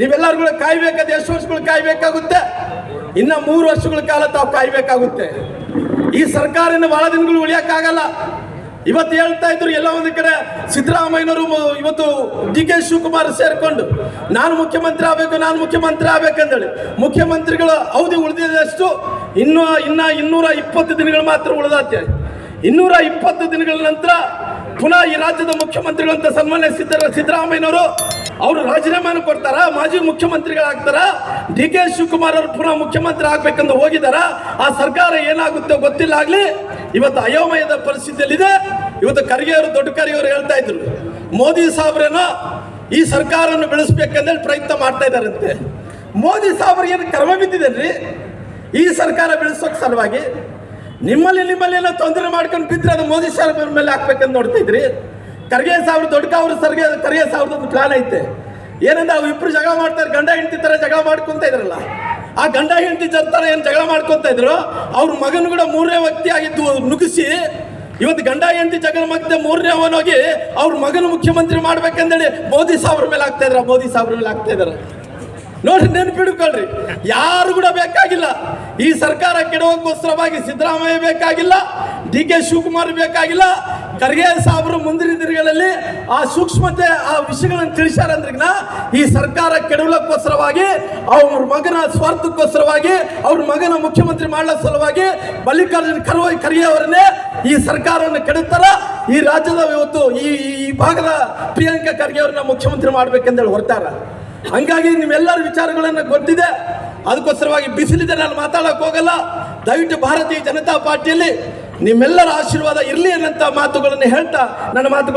ನೀವೆಲ್ಲರೂ ಕಾಯ್ಬೇಕಾದ ಎಷ್ಟು ವರ್ಷಗಳು ಕಾಯ್ಬೇಕಾಗುತ್ತೆ? ಇನ್ನ ಮೂರು ವರ್ಷಗಳ ಕಾಲ ತಾವು ಕಾಯ್ಬೇಕಾಗುತ್ತೆ. ಈ ಸರ್ಕಾರನ ಬಹಳ ದಿನಗಳು ಉಳಿಯಕ್ಕಾಗಲ್ಲ. ಇವತ್ತು ಹೇಳ್ತಾ ಇದ್ರು ಎಲ್ಲ ಒಂದು ಕಡೆ ಸಿದ್ದರಾಮಯ್ಯನವರು, ಇವತ್ತು ಡಿ ಕೆ ಶಿವಕುಮಾರ್ ಸೇರ್ಕೊಂಡು, ನಾನು ಮುಖ್ಯಮಂತ್ರಿ ಆಗಬೇಕು, ನಾನು ಮುಖ್ಯಮಂತ್ರಿ ಆಗ್ಬೇಕಂದೇಳಿ. ಮುಖ್ಯಮಂತ್ರಿಗಳ ಅವಧಿ ಉಳಿದಿದಷ್ಟು ಇನ್ನು, ಇನ್ನ ಇನ್ನೂರ ಇಪ್ಪತ್ತು ದಿನಗಳು ಮಾತ್ರ ಉಳಿದಾತೆ. ಇನ್ನೂರ ಇಪ್ಪತ್ತು ದಿನಗಳ ನಂತರ ಪುನಃ ಈ ರಾಜ್ಯದ ಮುಖ್ಯಮಂತ್ರಿಗಳಂತ ಸನ್ಮಾನ್ಯ ಸಿದ್ದರ, ಸಿದ್ದರಾಮಯ್ಯನವರು ಅವರು ರಾಜೀನಾಮೆ ಕೊಡ್ತಾರ? ಮಾಜಿ ಮುಖ್ಯಮಂತ್ರಿಗಳಾಗ್ತಾರ? ಡಿ ಕೆ ಶಿವಕುಮಾರ್ ಅವರು ಪುನಃ ಮುಖ್ಯಮಂತ್ರಿ ಆಗ್ಬೇಕಂದು ಹೋಗಿದಾರ? ಆ ಸರ್ಕಾರ ಏನಾಗುತ್ತೋ ಗೊತ್ತಿಲ್ಲ ಆಗ್ಲಿ. ಇವತ್ತು ಅಯೋಮಯದ ಪರಿಸ್ಥಿತಿಯಲ್ಲಿದೆ. ಇವತ್ತು ಖರ್ಗೆ ದೊಡ್ಡ ಖರ್ಗೆ ಹೇಳ್ತಾ ಇದ್ರು. ಮೋದಿ ಸಾಹೇಬ್ರೇನೋ ಈ ಸರ್ಕಾರವನ್ನು ಬೆಳೆಸ್ಬೇಕಂದೇಳಿ ಪ್ರಯತ್ನ ಮಾಡ್ತಾ ಇದ್ದಾರಂತೆ. ಮೋದಿ ಸಾಹೇಬ್ರಿಗೆ ಏನು ಕರ್ಮ ಬಿದ್ದಿದೇನ್ರಿ? ಈ ಸರ್ಕಾರ ಬೆಳೆಸೋಕೆ ಸಲುವಾಗಿ ನಿಮ್ಮಲ್ಲಿ ನಿಮ್ಮಲ್ಲಿ ಏನೋ ತೊಂದರೆ ಮಾಡ್ಕೊಂಡು ಬಿದ್ದರೆ ಅದು ಮೋದಿ ಸಾಹೇಬ್ರ ಮೇಲೆ ಹಾಕ್ಬೇಕಂತ ನೋಡ್ತಾ ಇದ್ರಿ. ಖರ್ಗೆ ಸಾವಿರ ದೊಡ್ಡ ಅವ್ರ ಸರ್ಗೆ, ಖರ್ಗೆ ಸಾವಿರದ ಪ್ಲಾನ್ ಐತೆ. ಏನಂದ್ರೆ ಅವು ಇಬ್ರು ಜಗಳ ಮಾಡ್ತಾರೆ, ಗಂಡ ಹೆಂಡತಿ ತರ ಜಗಳ ಮಾಡ್ಕೊಂತ ಇದ್ರಲ್ಲ. ಆ ಗಂಡ ಹೆಂಡತಿ ತರ ಏನು ಜಗಳ ಮಾಡ್ಕೊಂತ ಇದ್ರು, ಅವ್ರ ಮಗನ ಕೂಡ ಮೂರನೇ ವ್ಯಕ್ತಿ ಆಗಿದ್ದು ನುಗಿಸಿ ಇವತ್ತು ಗಂಡ ಹೆಂಡತಿ ಜಗಳ ಮತ್ತೆ ಮೂರನೇ ಅವನೋಗಿ ಅವ್ರ ಮಗನ ಮುಖ್ಯಮಂತ್ರಿ ಮಾಡ್ಬೇಕಂದೇಳಿ ಮೋದಿ ಸಾವ್ರ ಮೇಲೆ ಆಗ್ತಾ ಇದ್ರ, ಮೋದಿ ಸಾಹೇಬ್ರ ಮೇಲೆ ಆಗ್ತಾ ಇದಾರೆ. ನೋಡ್ರಿ, ನೆನ್ಪಿಡ್ಕೊಳ್ರಿ. ಯಾರು ಕೂಡ ಬೇಕಾಗಿಲ್ಲ. ಈ ಸರ್ಕಾರ ಕೆಡವಕ್ಕೋಸ್ಕರವಾಗಿ ಸಿದ್ದರಾಮಯ್ಯ ಬೇಕಾಗಿಲ್ಲ, ಡಿ ಕೆ ಶಿವಕುಮಾರ್ ಬೇಕಾಗಿಲ್ಲ ಖರ್ಗೆ ಸಾಹೇಬರು ಮುಂದಿನ ದಿನಗಳಲ್ಲಿ ಆ ಸೂಕ್ಷ್ಮತೆ, ಆ ವಿಷಯಗಳನ್ನು ತಿಳಿಸ್ಯಾರಂದ್ರಿಗಿನ ಈ ಸರ್ಕಾರ ಕೆಡವಲಕ್ಕೋಸ್ಕರವಾಗಿ, ಅವ್ರ ಮಗನ ಸ್ವಾರ್ಥಕ್ಕೋಸ್ಕರವಾಗಿ, ಅವ್ರ ಮಗನ ಮುಖ್ಯಮಂತ್ರಿ ಮಾಡಲ ಸಲುವಾಗಿ ಮಲ್ಲಿಕಾರ್ಜುನ ಖರ್ವ ಖರ್ಗೆ ಅವರನ್ನೇ ಈ ಸರ್ಕಾರವನ್ನು ಕೆಡುತ್ತಾರ ಈ ರಾಜ್ಯದ ಇವತ್ತು ಈ ಈ ಭಾಗದ ಪ್ರಿಯಾಂಕಾ ಖರ್ಗೆ ಅವ್ರನ್ನ ಮುಖ್ಯಮಂತ್ರಿ ಮಾಡ್ಬೇಕೆಂದೇಳಿ ಹೊರತಾರ ಹಂಗಾಗಿ ನಿಮ್ಮೆಲ್ಲರ ವಿಚಾರಗಳನ್ನು ಗೊತ್ತಿದೆ. ಅದಕ್ಕೋಸ್ಕರವಾಗಿ ಬಿಸಿಲಿದೆ, ನಾನು ಮಾತಾಡೋಕ್ಕೋಗಲ್ಲ ದಯವಿಟ್ಟು ಭಾರತೀಯ ಜನತಾ ಪಾರ್ಟಿಯಲ್ಲಿ ನಿಮ್ಮೆಲ್ಲರ ಆಶೀರ್ವಾದ ಇರಲಿ ಅನ್ನಂತ ಮಾತುಗಳನ್ನು ಹೇಳ್ತಾ ನನ್ನ ಮಾತುಗಳು